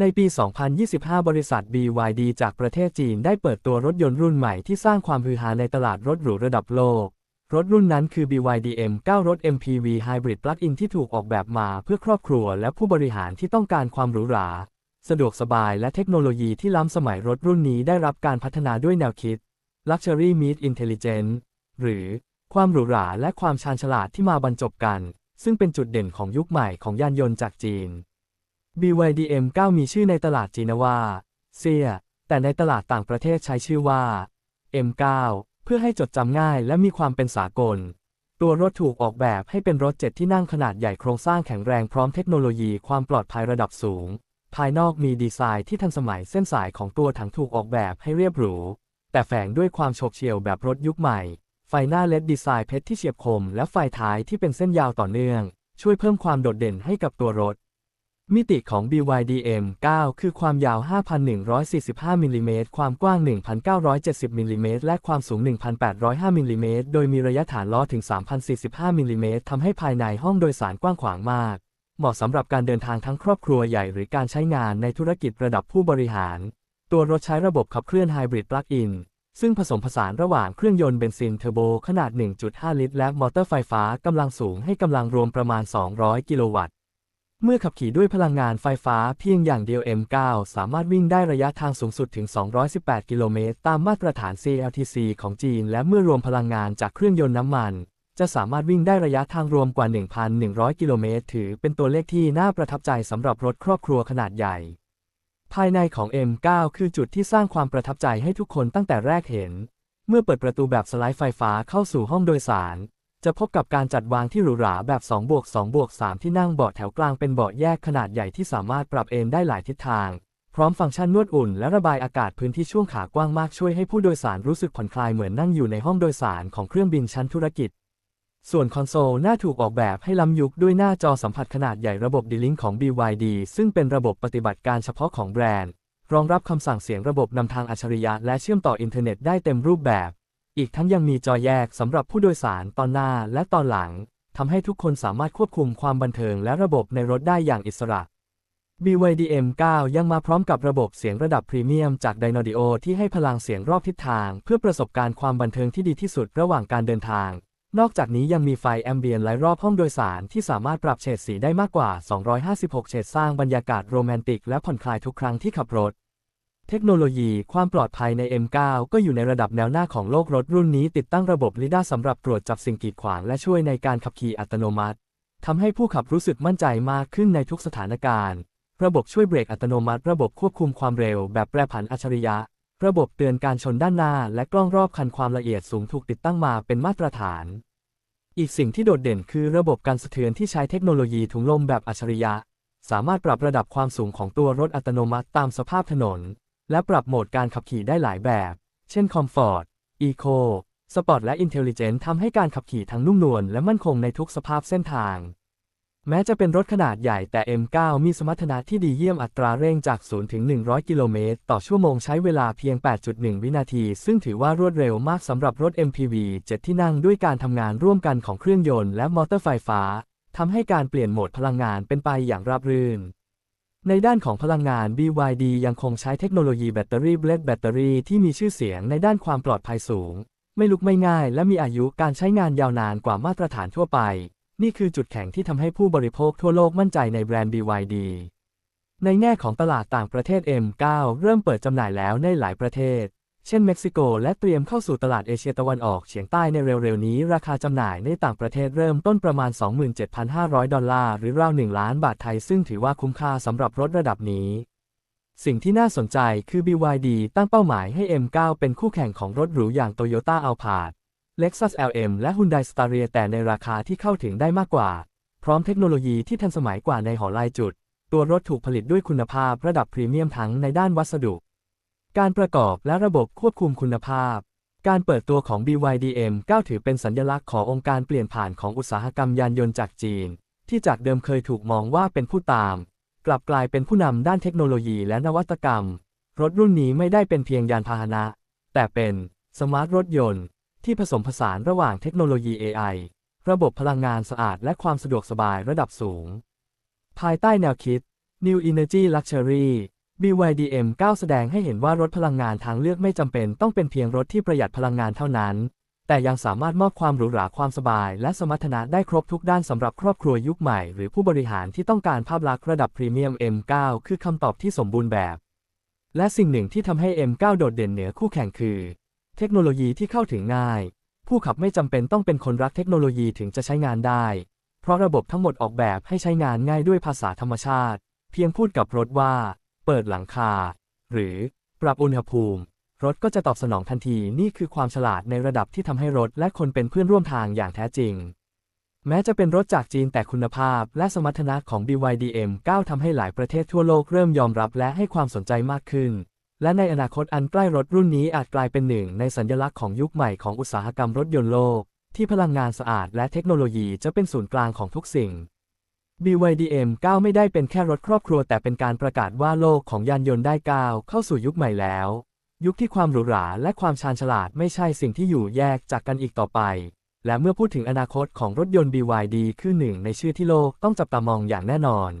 ในปี 2025 บริษัท BYD จากประเทศจีนได้เปิดตัวรถยนต์รุ่นใหม่ที่สร้างความฮือฮาในตลาดรถหรูระดับโลก รถรุ่นนั้นคือ BYD M9 รถ MPV Hybrid Plug-in ที่ถูกออกแบบมาเพื่อครอบครัวและผู้บริหารที่ต้องการความหรูหรา สะดวกสบายและเทคโนโลยีที่ล้ำสมัยรถรุ่นนี้ได้รับการพัฒนาด้วยแนวคิด Luxury Meet Intelligence หรือความหรูหราและความชาญฉลาดที่มาบรรจบกัน ซึ่งเป็นจุดเด่นของยุคใหม่ของยานยนต์จากจีน BYD M9 มีชื่อในตลาดจีนว่า เซีย แต่ในตลาดต่างประเทศใช้ชื่อว่า M9 เพื่อให้จดจำง่ายและมีความเป็นสากล ตัวรถถูกออกแบบให้เป็นรถเจ็ดที่นั่งขนาดใหญ่โครงสร้างแข็งแรงพร้อมเทคโนโลยีความปลอดภัยระดับสูง ภายนอกมีดีไซน์ที่ทันสมัยเส้นสายของตัวถังถูกออกแบบให้เรียบหรู แต่แฝงด้วยความโฉบเฉี่ยวแบบรถยุคใหม่ ไฟหน้าเลดดีไซน์เพชรที่เฉียบคม และไฟท้ายที่เป็นเส้นยาวต่อเนื่อง ช่วยเพิ่มความโดดเด่นให้กับตัวรถ มิติของ BYD M9 คือความยาว 5,145 มิลลิเมตร ความกว้าง 1,970 มิลลิเมตร และความสูง 1,805 มิลลิเมตร โดยมีระยะฐานล้อถึง 3,045 มิลลิเมตร ทำให้ภายในห้องโดยสารกว้างขวางมาก เหมาะสำหรับการเดินทางทั้งครอบครัวใหญ่หรือการใช้งานในธุรกิจระดับผู้บริหาร ตัวรถใช้ระบบขับเคลื่อนไฮบริดปลั๊กอิน ซึ่งผสมผสานระหว่างเครื่องยนต์เบนซินเทอร์โบขนาด 1.5 ลิตร และมอเตอร์ไฟฟ้ากำลังสูงให้กำลังรวมประมาณ 200 กิโลวัตต์ เมื่อขับขี่ด้วยพลังงานไฟฟ้าเพียงอย่างเดียว M9 สามารถวิ่งได้ระยะทางสูงสุดถึง 218 กิโลเมตร ตามมาตรฐาน CLTC ของจีน และเมื่อรวมพลังงานจากเครื่องยนต์น้ำมัน จะสามารถวิ่งได้ระยะทางรวมกว่า 1,100 กิโลเมตร ถือเป็นตัวเลขที่น่าประทับใจสำหรับรถครอบครัวขนาดใหญ่ ภายในของ M9 คือจุดที่สร้างความประทับใจให้ทุกคนตั้งแต่แรกเห็น เมื่อเปิดประตูแบบสไลด์ไฟฟ้าเข้าสู่ห้องโดยสาร จะพบกับการจัดวางที่หรูหราแบบ2บวก2บวก3ที่นั่งเบาะแถวกลางเป็นเบาะแยกขนาดใหญ่ที่สามารถปรับเอนได้หลายทิศทาง พร้อมฟังก์ชันนวดอุ่นและระบายอากาศพื้นที่ช่วงขากว้างมากช่วยให้ผู้โดยสารรู้สึกผ่อนคลายเหมือนนั่งอยู่ในห้องโดยสารของเครื่องบินชั้นธุรกิจ ส่วนคอนโซลหน้าถูกออกแบบให้ล้ำยุคด้วยหน้าจอสัมผัสขนาดใหญ่ระบบ D-Link ของ BYD ซึ่งเป็นระบบปฏิบัติการเฉพาะของแบรนด์ รองรับคำสั่งเสียงระบบนำทางอัจฉริยะและเชื่อมต่ออินเทอร์เน็ตได้เต็มรูปแบบ อีกทั้งยังมีจอแยกสำหรับผู้โดยสารตอนหน้าและตอนหลังทำให้ทุกคนสามารถควบคุมความบันเทิงและระบบในรถได้อย่างอิสระ BYD M9 ยังมาพร้อมกับระบบเสียงระดับพรีเมียมจาก Dynaudio ที่ให้พลังเสียงรอบทิศทาง เพื่อประสบการณ์ความบันเทิงที่ดีที่สุดระหว่างการเดินทาง นอกจากนี้ยังมีไฟแอมเบียนไลรอบห้องโดยสารที่สามารถปรับเฉดสีได้มากกว่า 256 เฉดสร้างบรรยากาศโรแมนติกและผ่อนคลายทุกครั้งที่ขับรถ เทคโนโลยีความปลอดภัยใน M9 ก็อยู่ในระดับแนวหน้าของโลกรถรุ่นนี้ติดตั้งระบบ LiDAR สำหรับตรวจจับสิ่งกีดขวางและช่วยในการขับขี่อัตโนมัติทำให้ผู้ขับรู้สึกมั่นใจมากขึ้นในทุกสถานการณ์ ระบบช่วยเบรกอัตโนมัติ ระบบควบคุมความเร็ว แบบแปรผันอัจฉริยะ ระบบเตือนการชนด้านหน้า และกล้องรอบคันความละเอียดสูงถูกติดตั้งมาเป็นมาตรฐาน อีกสิ่งที่โดดเด่นคือระบบการสะเทือนที่ใช้เทคโนโลยีถุงลมแบบอัจฉริยะ สามารถปรับระดับความสูงของตัวรถอัตโนมัติตามสภาพถนน และปรับโหมดการขับขี่ได้หลายแบบ เช่น Comfort, Eco, Sport และ Intelligent ทำให้การขับขี่ทั้งนุ่มนวลและมั่นคงในทุกสภาพเส้นทาง แม้จะเป็นรถขนาดใหญ่แต่ M9 มีสมรรถนะที่ดีเยี่ยมอัตราเร่งจาก 0 ถึง 100 กิโลเมตร ต่อชั่วโมงใช้เวลาเพียง 8.1 วินาที ซึ่งถือว่ารวดเร็วมากสำหรับรถ MPV 7 ที่นั่งด้วยการทำงานร่วมกันของเครื่องยนต์และมอเตอร์ไฟฟ้าทำให้การเปลี่ยนโหมดพลังงานเป็นไปอย่างราบรื่น ในด้านของพลังงาน BYD ยังคงใช้เทคโนโลยีแบตเตอรี่เบลดแบตเตอรี่ที่มีชื่อเสียงในด้านความปลอดภัยสูง ไม่ลุกไม่ง่าย และมีอายุการใช้งานยาวนานกว่ามาตรฐานทั่วไป นี่คือจุดแข็งที่ทำให้ผู้บริโภคทั่วโลกมั่นใจในแบรนด์ BYD ในแง่ของตลาดต่างประเทศ M9 เริ่มเปิดจำหน่ายแล้วในหลายประเทศ เช่นเม็กซิโก และเตรียมเข้าสู่ตลาดเอเชียตะวันออกเฉียงใต้ในเร็วๆ นี้ ราคาจำหน่ายในต่างประเทศเริ่มต้นประมาณ 27,500 ดอลลาร์ หรือราว 1 ล้านบาทไทย ซึ่งถือว่าคุ้มค่าสำหรับรถระดับนี้ สิ่งที่น่าสนใจคือ BYD ตั้งเป้าหมายให้ M9 เป็นคู่แข่งของรถหรูอย่าง Toyota Alphard Lexus LM และ Hyundai Staria แต่ในราคาที่เข้าถึงได้มากกว่า พร้อมเทคโนโลยีที่ทันสมัยกว่าในหอลายจุด ตัวรถถูกผลิตด้วยคุณภาพระดับพรีเมียมทั้งในด้านวัสดุ การประกอบและระบบควบคุมคุณภาพ การเปิดตัวของ BYD M9 ถือเป็นสัญลักษณ์ขององค์การเปลี่ยนผ่านของอุตสาหกรรมยานยนต์จากจีน ที่จากเดิมเคยถูกมองว่าเป็นผู้ตาม กลับกลายเป็นผู้นำด้านเทคโนโลยีและนวัตกรรม รถรุ่นนี้ไม่ได้เป็นเพียงยานพาหนะ แต่เป็นสมาร์ทรถยนต์ ที่ผสมผสานระหว่างเทคโนโลยี AI ระบบพลังงานสะอาดและความสะดวกสบายระดับสูง ภายใต้แนวคิด New Energy Luxury BYD M9 แสดงให้เห็นว่ารถพลังงานทางเลือกไม่จำเป็นต้องเป็นเพียงรถที่ประหยัดพลังงานเท่านั้น แต่ยังสามารถมอบความหรูหราความสบาย และสมรรถนะได้ครบทุกด้านสำหรับครอบครัวยุคใหม่ หรือผู้บริหารที่ต้องการภาพลักษณ์ระดับพรีเมียม M9 คือคำตอบที่สมบูรณ์แบบ และสิ่งหนึ่งที่ทำให้ M9 โดดเด่นเหนือคู่แข่งคือ เทคโนโลยีที่เข้าถึงง่าย ผู้ขับไม่จำเป็นต้องเป็นคนรักเทคโนโลยีถึงจะใช้งานได้ เพราะระบบทั้งหมดออกแบบให้ใช้งานง่ายด้วยภาษาธรรมชาติ เพียงพูดกับรถว่า เปิดหลังคา หรือปรับอุณหภูมิ รถก็จะตอบสนองทันทีนี่คือความฉลาดในระดับที่ทำให้รถและคนเป็นเพื่อนร่วมทางอย่างแท้จริง แม้จะเป็นรถจากจีนแต่คุณภาพและสมรรถนะของ BYD M9 ทำให้หลายประเทศทั่วโลกเริ่มยอมรับและให้ความสนใจมากขึ้น และในอนาคตอันใกล้รถรุ่นนี้อาจกลายเป็นหนึ่งในสัญลักษณ์ของยุคใหม่ของอุตสาหกรรมรถยนต์โลกที่พลังงานสะอาดและเทคโนโลยีจะเป็นศูนย์กลางของทุกสิ่ง BYD M9 ไม่ได้เป็นแค่รถครอบครัวแต่เป็นการประกาศว่าโลกของยานยนต์ได้ก้าวเข้าสู่ยุคใหม่แล้ว ยุคที่ความหรูหราและความชาญฉลาดไม่ใช่สิ่งที่อยู่แยกจากกันอีกต่อไป และเมื่อพูดถึงอนาคตของรถยนต์ BYD คือหนึ่งในชื่อที่โลกต้องจับตามองอย่างแน่นอน